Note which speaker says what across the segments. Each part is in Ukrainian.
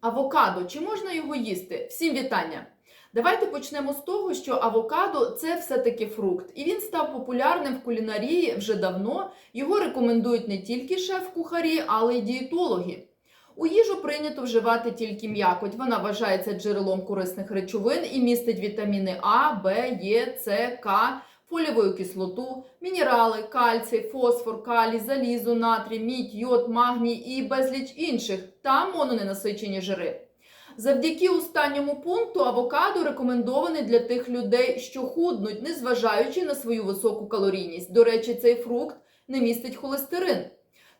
Speaker 1: Авокадо, чи можна його їсти? Всім вітання! Давайте почнемо з того, що авокадо це все-таки фрукт, і він став популярним в кулінарії вже давно. Його рекомендують не тільки шеф-кухарі, але й дієтологи. У їжу прийнято вживати тільки м'якоть. Вона вважається джерелом корисних речовин і містить вітаміни А, Б, Е, С, К, фолієву кислоту, мінерали, кальцій, фосфор, калій, залізо, натрій, мідь, йод, магній і безліч інших та мононенасичені жири. Завдяки останньому пункту авокадо рекомендований для тих людей, що худнуть, незважаючи на свою високу калорійність. До речі, цей фрукт не містить холестерин.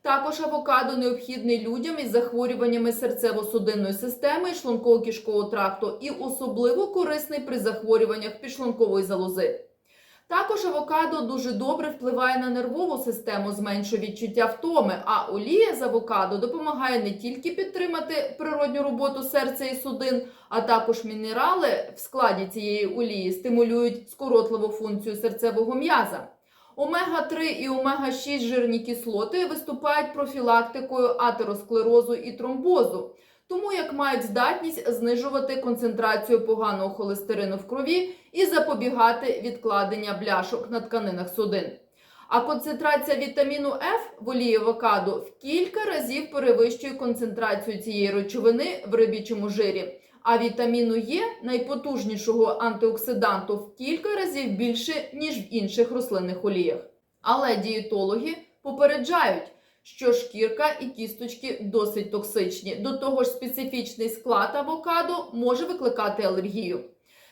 Speaker 1: Також авокадо необхідний людям із захворюваннями серцево-судинної системи шлунково-кишкового тракту і особливо корисний при захворюваннях підшлункової залози. Також авокадо дуже добре впливає на нервову систему, зменшує відчуття втоми, а олія з авокадо допомагає не тільки підтримати природню роботу серця і судин, а також мінерали в складі цієї олії стимулюють скоротливу функцію серцевого м'яза. Омега-3 і омега-6 жирні кислоти виступають профілактикою атеросклерозу і тромбозу, тому як мають здатність знижувати концентрацію поганого холестерину в крові і запобігати відкладення бляшок на тканинах судин. А концентрація вітаміну F в олії авокадо в кілька разів перевищує концентрацію цієї речовини в рибічому жирі. А вітаміну Е, найпотужнішого антиоксиданту, в кілька разів більше, ніж в інших рослинних оліях. Але дієтологи попереджають, що шкірка і кісточки досить токсичні. До того ж, специфічний склад авокадо може викликати алергію.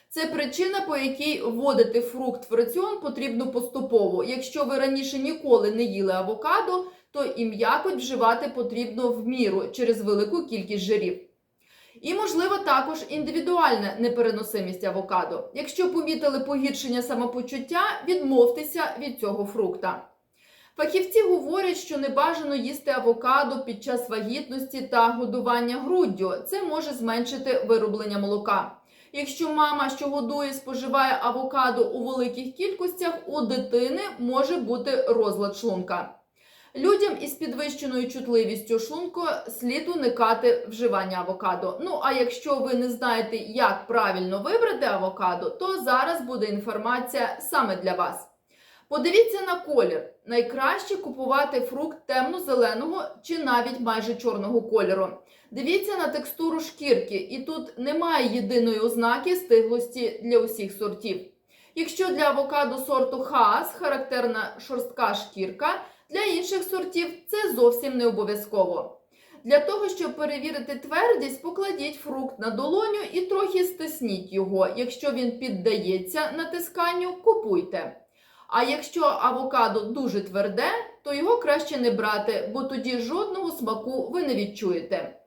Speaker 1: Це причина, по якій вводити фрукт в раціон потрібно поступово. Якщо ви раніше ніколи не їли авокадо, то і м'якоть вживати потрібно в міру через велику кількість жирів. І, можливо, також індивідуальна непереносимість авокадо. Якщо помітили погіршення самопочуття, відмовтеся від цього фрукта. Фахівці говорять, що не бажано їсти авокадо під час вагітності та годування груддю. Це може зменшити вироблення молока. Якщо мама, що годує, споживає авокадо у великих кількостях, у дитини може бути розлад шлунка. Людям із підвищеною чутливістю шлунку слід уникати вживання авокадо. Ну а якщо ви не знаєте, як правильно вибрати авокадо, то зараз буде інформація саме для вас. Подивіться на колір. Найкраще купувати фрукт темно-зеленого чи навіть майже чорного кольору. Дивіться на текстуру шкірки, і тут немає єдиної ознаки стиглості для усіх сортів. Якщо для авокадо сорту Хаас характерна шорстка шкірка, для інших сортів це зовсім не обов'язково. Для того, щоб перевірити твердість, покладіть фрукт на долоню і трохи стисніть його. Якщо він піддається натисканню, купуйте. А якщо авокадо дуже тверде, то його краще не брати, бо тоді жодного смаку ви не відчуєте.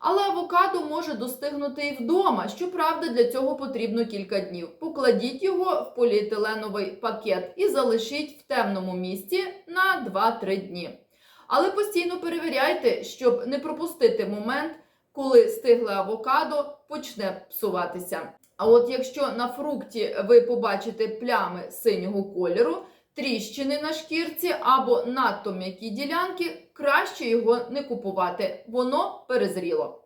Speaker 1: Але авокадо може достигнути і вдома. Щоправда, для цього потрібно кілька днів. Покладіть його в поліетиленовий пакет і залишіть в темному місці на 2-3 дні. Але постійно перевіряйте, щоб не пропустити момент, коли стигле авокадо почне псуватися. А от якщо на фрукті ви побачите плями синього кольору, тріщини на шкірці або надто м'які ділянки, краще його не купувати, воно перезріло.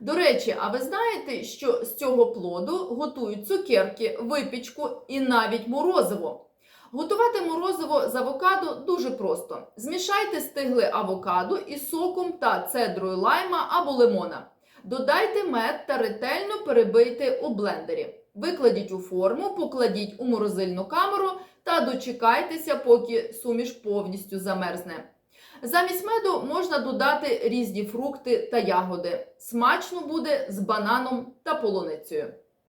Speaker 1: До речі, а ви знаєте, що з цього плоду готують цукерки, випічку і навіть морозиво? Готувати морозиво з авокадо дуже просто. Змішайте стигле авокадо із соком та цедрою лайма або лимона. Додайте мед та ретельно перебийте у блендері. Викладіть у форму, покладіть у морозильну камеру та дочекайтеся, поки суміш повністю замерзне. Замість меду можна додати різні фрукти та ягоди. Смачно буде з бананом та полуницею.